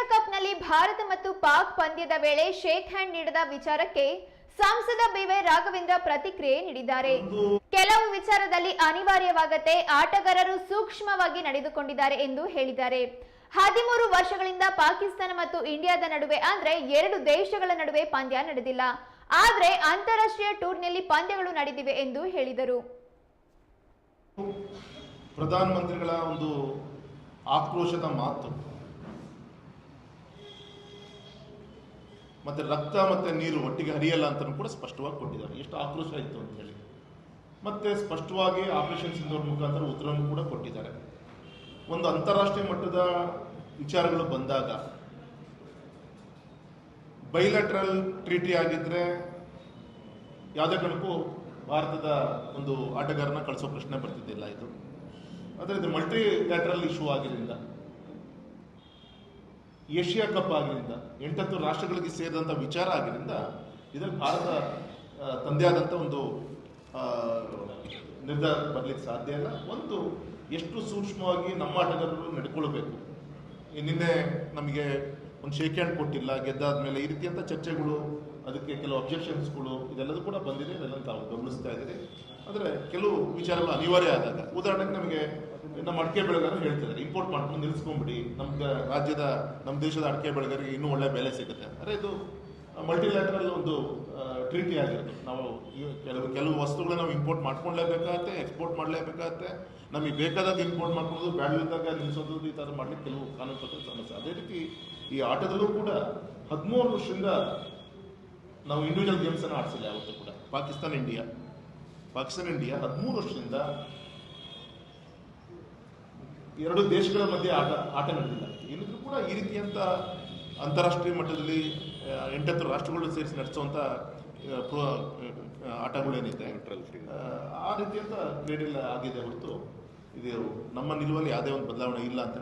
Asia ಕಪ್ನಲ್ಲಿ Bharat ಮತ್ತು ಪಾಕ್ ಪಂದ್ಯದ ವೇಳೆ ಶೇಕ್ ಹ್ಯಾಂಡ್ ನೀಡಿದ ವಿಚಾರಕ್ಕೆ ಸಂಸದ ಬಿವೈ ರಾಘವೇಂದ್ರ ಪ್ರತಿಕ್ರಿಯೆ ನೀಡಿದ್ದಾರೆ. ಕೆಲವು ವಿಚಾರದಲ್ಲಿ ಅನಿವಾರ್ಯವಾಗತ್ತೆ, ಆಟಗಾರರು ಸೂಕ್ಷ್ಮವಾಗಿ ನಡೆದುಕೊಂಡಿದ್ದಾರೆ ಎಂದು ಹೇಳಿದ್ದಾರೆ. ಹದಿಮೂರು ವರ್ಷಗಳಿಂದ ಪಾಕಿಸ್ತಾನ ಮತ್ತು ಇಂಡಿಯಾದ ನಡುವೆ ಅಂದ್ರೆ ಎರಡು ದೇಶಗಳ ನಡುವೆ ಪಂದ್ಯ ನಡೆದಿಲ್ಲ. ಆದ್ರೆ ಅಂತಾರಾಷ್ಟ್ರೀಯ ಟೂರ್ನಿಯಲ್ಲಿ ಪಂದ್ಯಗಳು ನಡೆದಿವೆ ಎಂದು ಹೇಳಿದರು. ಪ್ರಧಾನಮಂತ್ರಿಗಳ ಒಂದು ಆಕ್ರೋಶದ ಮಾತು. ಮತ್ತೆ ರಕ್ತ ಮತ್ತೆ ನೀರು ಒಟ್ಟಿಗೆ ಹರಿಯಲ್ಲ ಅಂತಲೂ ಕೂಡ ಸ್ಪಷ್ಟವಾಗಿ ಕೊಟ್ಟಿದ್ದಾರೆ. ಎಷ್ಟು ಆಕ್ರೋಶ ಇತ್ತು ಅಂತ ಹೇಳಿ. ಮತ್ತೆ ಸ್ಪಷ್ಟವಾಗಿ ಆಪರೇಷನ್ ಸಿಂಧೂರ್ ಮುಖಾಂತರ ಉತ್ತರವನ್ನು ಕೂಡ ಕೊಟ್ಟಿದ್ದಾರೆ. ಒಂದು ಅಂತಾರಾಷ್ಟ್ರೀಯ ಮಟ್ಟದ ವಿಚಾರಗಳು ಬಂದಾಗ ಬೈಲಾಟ್ರಲ್ ಟ್ರೀಟಿ ಆಗಿದ್ರೆ ಯಾವುದೇ ಕಣಕ್ಕೂ ಭಾರತದ ಒಂದು ಆಟಗಾರನ ಕಳಿಸೋ ಪ್ರಶ್ನೆ ಬರ್ತಿದ್ದಿಲ್ಲ ಇದು. ಆದರೆ ಇದು ಮಲ್ಟಿ ಲ್ಯಾಟ್ರಲ್ ಇಶ್ಯೂ ಆಗಿದ್ದರಿಂದ ಏಷ್ಯಾ ಕಪ್ ಆಗಿದ್ದರಿಂದ ಎಂಟತ್ತು ರಾಷ್ಟ್ರಗಳಿಗೆ ಸೇರಿದಂಥ ವಿಚಾರ ಆಗಿದ್ದರಿಂದ ಇದರಲ್ಲಿ ಭಾರತ ತಂದೆ ಆದಂಥ ಒಂದು ನಿರ್ಧಾರ ಬರಲಿಕ್ಕೆ ಸಾಧ್ಯ ಇಲ್ಲ. ಒಂದು, ಎಷ್ಟು ಸೂಕ್ಷ್ಮವಾಗಿ ನಮ್ಮ ಆಟಗಾರರು ನಡ್ಕೊಳ್ಬೇಕು. ನಿನ್ನೆ ನಮಗೆ ಒಂದು ಶೇಕ್ ಹ್ಯಾಂಡ್ ಕೊಟ್ಟಿಲ್ಲ ಗೆದ್ದಾದ ಮೇಲೆ ಈ ರೀತಿಯಂಥ ಚರ್ಚೆಗಳು, ಅದಕ್ಕೆ ಕೆಲವು ಅಬ್ಜೆಕ್ಷನ್ಸ್ಗಳು ಇದೆಲ್ಲದೂ ಕೂಡ ಬಂದಿದೆ. ಇದೆಲ್ಲ ತಾವು ಗಮನಿಸ್ತಾ ಇದ್ದೀರಿ. ಆದರೆ ಕೆಲವು ವಿಚಾರಗಳು ಅನಿವಾರ್ಯ ಆದಾಗ, ಉದಾಹರಣೆಗೆ ನಮಗೆ ನಮ್ಮ ಅಡಿಕೆ ಬೆಳೆಗಾರರು ಹೇಳ್ತಿದ್ದಾರೆ. ಇಂಪೋರ್ಟ್ ಮಾಡ್ಕೊಂಡು ನಿಲ್ಲಿಸ್ಕೊಂಬಿಡಿ. ನಮ್ಮ ರಾಜ್ಯದ ನಮ್ಮ ದೇಶದ ಅಡಿಕೆ ಬೆಳೆಗಾರರಿಗೆ ಇನ್ನೂ ಒಳ್ಳೆ ಬೆಲೆ ಸಿಗುತ್ತೆ. ಅಂದರೆ ಇದು ಮಲ್ಟಿಲ್ಯಾಟ್ರಲ್ ಒಂದು ಟ್ರೀಟಿ ಆಗಿರೋದು. ನಾವು ಕೆಲವು ಕೆಲವು ವಸ್ತುಗಳನ್ನ ನಾವು ಇಂಪೋರ್ಟ್ ಮಾಡ್ಕೊಳ್ಳೇಬೇಕಾಗತ್ತೆ ಎಕ್ಸ್ಪೋರ್ಟ್ ಮಾಡಲೇಬೇಕಾಗತ್ತೆ. ನಮಗೆ ಬೇಕಾದಾಗ ಇಂಪೋರ್ಟ್ ಮಾಡ್ಕೊಳ್ಳೋದು ಬ್ಯಾಡಲಿದ್ದಾಗ ನಿಲ್ಲಿಸೋದು ಈ ಥರ ಮಾಡಲಿಕ್ಕೆ ಕೆಲವು ಕಾನೂನು ಸಮಸ್ಯೆ. ಅದೇ ರೀತಿ ಈ ಆಟದಲ್ಲೂ ಕೂಡ ಹದಿಮೂರು ವರ್ಷದಿಂದ ನಾವು ಇಂಡಿವಿಜುವಲ್ ಗೇಮ್ಸನ್ನು ಆಡಿಸಿಲ್ಲ ಯಾವತ್ತೂ ಕೂಡ. ಪಾಕಿಸ್ತಾನ ಇಂಡಿಯಾ ಪಾಕಿಸ್ತಾನ ಇಂಡಿಯಾ ಹದಿಮೂರು ವರ್ಷದಿಂದ ಎರಡು ದೇಶಗಳ ಮಧ್ಯೆ ಆಟ ಆಟ ನಡೆದಿಲ್ಲ. ಏನಿದ್ರು ಕೂಡ ಈ ರೀತಿಯಂಥ ಅಂತಾರಾಷ್ಟ್ರೀಯ ಮಟ್ಟದಲ್ಲಿ ಎಂಟತ್ತು ರಾಷ್ಟ್ರಗಳು ಸೇರಿಸಿ ನಡೆಸುವಂಥ ಆಟಗಳೇನಿದೆ. ಆ, ರೀತಿಯಂಥ ರೀತಿಯಂತ ಕ್ರೀಡೆಲ್ಲ ಆಗಿದೆ ಹೊರತು ಇದು ನಮ್ಮ ನಿಲುವಲ್ಲಿ ಯಾವುದೇ ಒಂದು ಬದಲಾವಣೆ ಇಲ್ಲ ಅಂತ